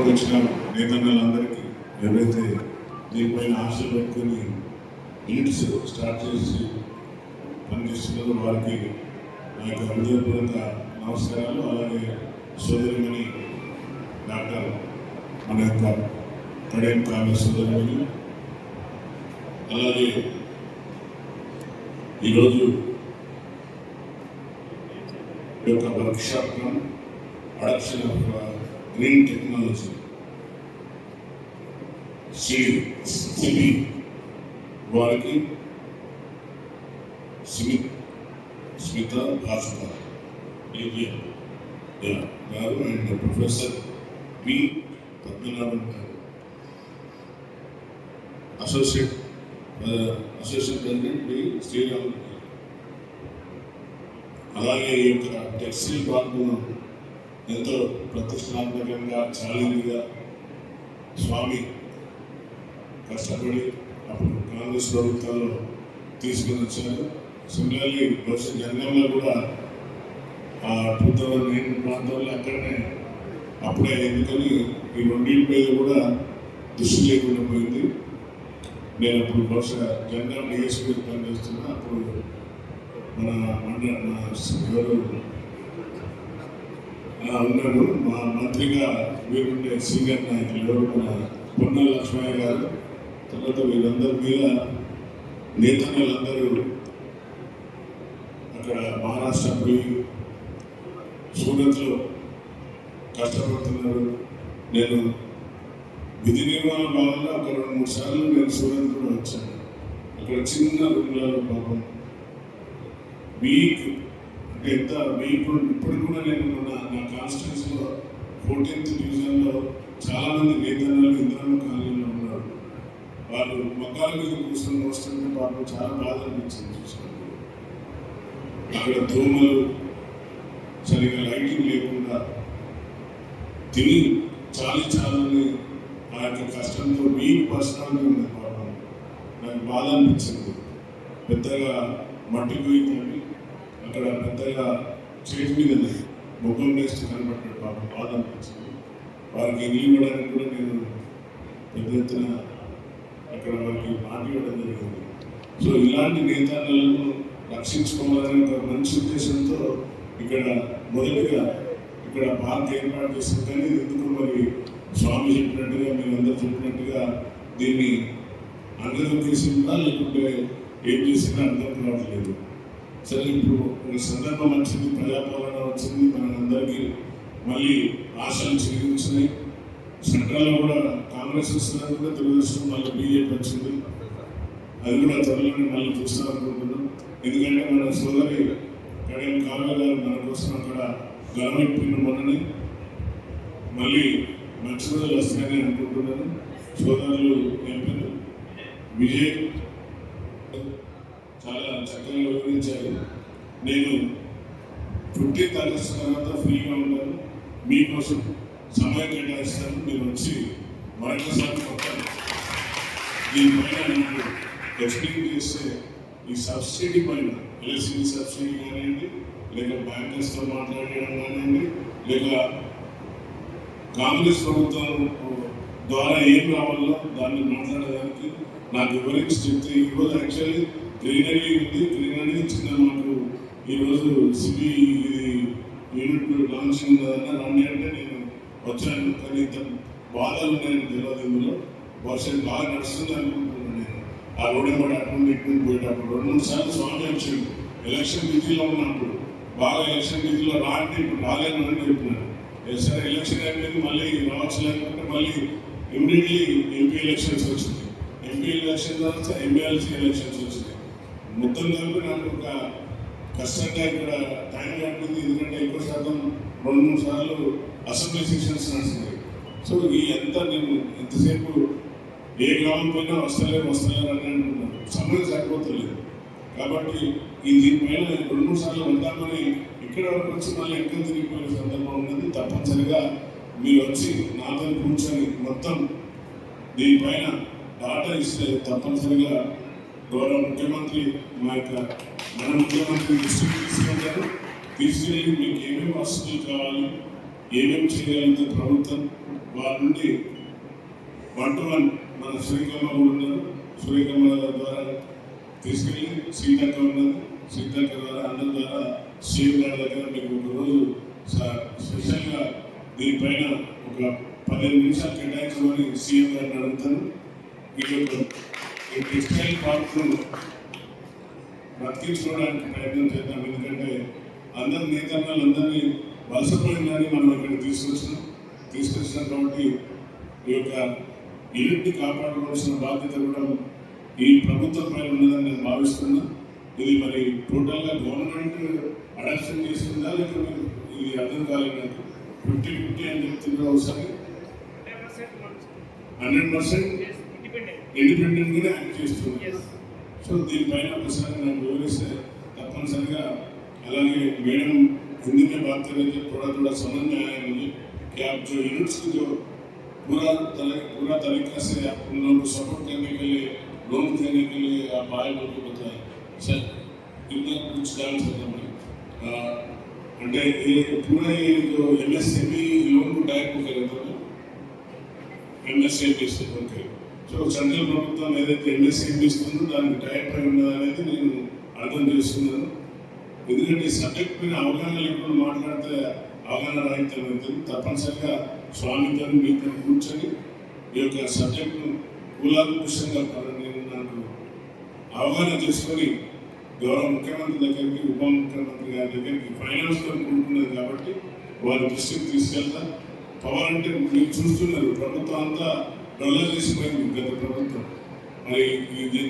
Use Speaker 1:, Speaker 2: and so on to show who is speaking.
Speaker 1: వచ్చిన నేతన్నలందరికీ ఎవరైతే దీనిపైన ఆశలు పెట్టుకుని యూనిట్స్ స్టార్ట్ చేసి పనిచేస్తున్నారో వారికి నా యొక్క హృదయపూర్వక నమస్కారాలు అలాగే సోదరిమణి డాక్టర్ మన యొక్క కడేం కావ్య సోదరిమణి. అలాగే ఈరోజు ఈ యొక్క workshop adoption of green technology CB వారికి స్మిత్ స్మిత భాస్కర్ ఏజిఎం గారు అండ్ ప్రొఫెసర్ పి పద్మనాభన్ గారు. Associate association president P Sriram అలాగే ఈ యొక్క టెక్స్టైల్ పార్కును ఎంతో ప్రతిష్టాత్మకంగా ఛాలెంజ్గా స్వామి కష్టపడి అప్పుడు కాంగ్రెస్ ప్రభుత్వంలో తీసుకుని వచ్చారు. సిమిలర్లీ బహుశా జనగాంలో కూడా ఆ టూ థౌజండ్ నైన్ ప్రాంతంలో అక్కడనే అప్పుడే ఎందుకని ఈ రెండింటి మీద కూడా దృష్టి లేకుండా పోయింది. నేను అప్పుడు బహుశా జనరల్ డిఎస్పీ పనిచేస్తున్నా అప్పుడు మన మండల మా ఎవరు? ఉన్నాడు. మా మంత్రిగా వీరుండే సీనియర్ నాయకులు ఎవరు? మన పొన్న లక్ష్మయ్య గారు. తర్వాత వీళ్ళందరి మీద నేతన్నలందరూ అక్కడ మహారాష్ట్ర పోయి సూరత్లో కష్టపడుతున్నారు. నేను విధి నిర్మాణ భాగంగా ఒక రెండు మూడు సార్లు నేను సూరత్ కూడా వచ్చాను. అక్కడ చిన్న రూమ్లలో పాపం వీక్ అంటే ఎంత వీక్ ఇప్పుడు కూడా నేను నా నా కాన్స్టిట్యూన్సీలో ఫోర్టీన్త్ డివిజన్లో చాలామంది నేతన్నలు ఇంద్రమ్మ కాలనీలో ఉన్నారు. వాళ్ళు మొక్కల మీద కూర్చొని వస్తుంటే పాపం చాలా బాధ అనిపించింది చూసినప్పుడు. అక్కడ దోమలు సరిగా లైటింగ్ లేకుండా తిని చాలి చాలని ఆ యొక్క కష్టంతో మీకు పర్సనాలిటీ ఉంది పాపం నాకు బాధ అనిపించింది. పెద్దగా మట్టి పోయిందని అక్కడ పెద్దగా చేతి మీద ముఖం వేస్తూ కనబడ్డాడు పాపం. బాధ అనిపించింది. వారికి నీళ్ళు ఇవ్వడానికి కూడా నేను పెద్ద ఎత్తున అక్కడ వారికి మాట ఇవ్వడం జరిగింది. సో ఇలాంటి నేతలను రక్షించుకోవాలనే ఒక మంచి ఉద్దేశంతో ఇక్కడ మొదటిగా ఇక్కడ పార్క్ ఏర్పాటు చేసింది. కానీ ఎందుకు మరి స్వామి చెప్పినట్టుగా మీరు అందరూ చెప్పినట్టుగా దీన్ని అందరొకేసిందా లేకుంటే ఏం చేసినా అర్థం కావట్లేదు. సరే ఇప్పుడు ఒక సందర్భం వచ్చింది ప్రజాపాలన వచ్చింది మనందరికీ మళ్ళీ ఆశలు చిగురించినాయి. సెంట్రల్లో కూడా కాంగ్రెస్ వస్తున్నది కూడా తెలుగుదేశం మళ్ళీ బీజేపీ వచ్చింది. అది కూడా త్వరలోనే మళ్ళీ చూస్తాం అనుకుంటున్నాం ఎందుకంటే మన సోదరి కడియం కావ్య గారు మన కోసం అక్కడ గలమెట్టిన మొన్ననే. మళ్ళీ మంచి రోజులు వస్తాయని అనుకుంటున్నాను. సోదరులు ఎంపీలు విజయ్ చాలా చక్కగా వివరించారు. నేను ఫిఫ్టీన్త్ తారీఖు తర్వాత ఫ్రీగా ఉంటాను. మీకోసం సమయం కేటాయిస్తాను. మీరు వచ్చి మరొకసారి మొత్తం దీనిపైన మీకు ఎక్స్ప్లెయిన్ చేస్తే ఈ సబ్సిడీ పైన ఎల్ఎస్సీ సబ్సిడీ కానివ్వండి లేక బ్యాంకర్స్తో మాట్లాడడం కానివ్వండి లేక కాంగ్రెస్ ప్రభుత్వం ద్వారా ఏం రావాలో దాన్ని మాట్లాడడానికి నాకు వివరించి చెప్తే ఈరోజు యాక్చువల్లీ గ్రీనరీ ఉంది. గ్రీనరీ చిన్న మాకు ఈరోజు సిబి ఇది యూనిట్ లాంచింగ్ ఉందన్న రండి అంటే నేను వచ్చాను. కానీ ఇంత బాధలు ఉన్నాయని తెలియదు ఇందులో. బాగా నడుస్తుంది అనుకుంటున్నాను నేను. ఆ రోడ్ ఎంబడి అటువంటి ఇటువంటి పోయేటప్పుడు రెండు మూడు సార్లు స్వామి వచ్చింది ఎలక్షన్ బిజీలో ఉన్నప్పుడు. బాగా ఎలక్షన్ బిజీలో రాంటే ఇప్పుడు రాలేను అని చెప్తున్నాను సరే ఎలక్షన్ అయిపోయింది మళ్ళీ రావచ్చు లేకుంటే మళ్ళీ ఇమీడియట్లీ ఎంపీ ఎలక్షన్స్ వచ్చింది. ఎంపీ ఎలక్షన్ తర్వాత ఎమ్మెల్సీ ఎలక్షన్స్ వచ్చింది. మొత్తం కలిపి నాకు ఒక కష్టంగా ఇక్కడ టైం పడుతుంది ఎందుకంటే ఎక్కువ శాతం రెండు మూడు సార్లు అసెంబ్లీ సెక్షన్స్ నడుస్తున్నాయి సో ఈ అంతా నేను ఎంతసేపు ఏ గ్రామం పోయినా వస్తలేరు వస్తలేరు అని అంటున్నాను సమయం సరిపోతలేదు. కాబట్టి ఈ దీనిపైన రెండు మూడు సార్లు ఉంటామని ఇక్కడ వరకు వచ్చి మళ్ళీ ఎక్కడ తిరిగిపోయిన సందర్భం ఉన్నది తప్పనిసరిగా మీరు వచ్చి నాతో కూర్చొని మొత్తం దీనిపైన డాటా ఇస్తే తప్పనిసరిగా గౌరవ ముఖ్యమంత్రి మా యొక్క మన ముఖ్యమంత్రి దృష్టికి తీసుకెళ్తారు. తీసుకెళ్ళి మీకు ఏమేమి వసతులు కావాలి ఏమేమి చేయగలిగితే ప్రభుత్వం వారి నుండి? వన్ టు వన్ మన శ్రీకమ్మ ఉన్నారు. శ్రీకమ్మ ద్వారా తీసుకెళ్ళి సీతక్క ఉన్నది సీతక్క ద్వారా అన్న ద్వారా సీఎం గారి దగ్గర మీకు ఒక రోజు స- స్పెషల్గా దీనిపైన ఒక పదిహేను నిమిషాలు కేటాయించమని సీఎం గారిని అడుగుతాను. ఈ యొక్క ఈ టెక్స్టైల్ పార్క్ను బ్రతికించుకోవడానికి ప్రయత్నం చేద్దాం. ఎందుకంటే అందరి నేతన్నలు అందరినీ వలసపోయిందని మనం ఇక్కడ తీసుకొచ్చినాం. తీసుకొచ్చినాం కాబట్టి ఈ యొక్క యూనిట్ని కాపాడుకోవాల్సిన బాధ్యత కూడా ఈ ప్రభుత్వం పైన ఉన్నదని నేను భావిస్తున్నా ఇది మరి టోటల్గా గవర్నమెంట్ అడాప్షన్ చేస్తుందా లేక మీరు ఇది అర్థం కాలేదు నాకు ఫిఫ్టీ ఫిఫ్టీ అని చెప్తున్నారు ఒకసారి హండ్రెడ్ పర్సెంట్ ఇండిపెండెంట్గానే యాక్ట్ చేస్తున్నారు సో దీనిపైన ఒకసారి నాకు వివరిస్తే తప్పనిసరిగా అలాగే మేడం हिंदी में बात करें तो थोड़ा थोड़ा समझ में आया मुझे कि आप जो यूनिट्स की जो पूरा तरह पूरा तरीका से आप उन लोगों को सपोर्ट करने के लिए लोन देने के लिए आप आए लोगों को बताएं सर इतना कुछ जान सकता मैं आ, అంటే ये पूरा ये जो एमएसएमई लोन को टाइप करे तो ఎంఎస్ఏపీ ఓకే సో సెంట్రల్ ప్రభుత్వం ఏదైతే ఎంఎస్ఏపీ ఇస్తుందో దానికి టైప్ అయి ఉన్నది అనేది నేను అర్థం చేస్తున్నాను ఎందుకంటే ఈ సబ్జెక్ట్ పైన అవగాహన లేకుండా మాట్లాడితే అవగాహన రాహిత్యం అవుతుంది తప్పనిసరిగా స్వామితో మీతో కూర్చొని ఈ యొక్క సబ్జెక్ట్ను కూలాంకుషంగా పర- నేను నాకు అవగాహన చేసుకొని గౌరవ ముఖ్యమంత్రి దగ్గరికి ఉప ముఖ్యమంత్రి గారి దగ్గరికి ఫైనాన్స్తో కూడుకున్నది కాబట్టి వారి దృష్టికి తీసుకెళ్తా. పవర్ అంటే మీరు చూస్తున్నారు ప్రభుత్వం అంతా డొల్లర్ చేసిపోయింది గత ప్రభుత్వం. మరి ఇది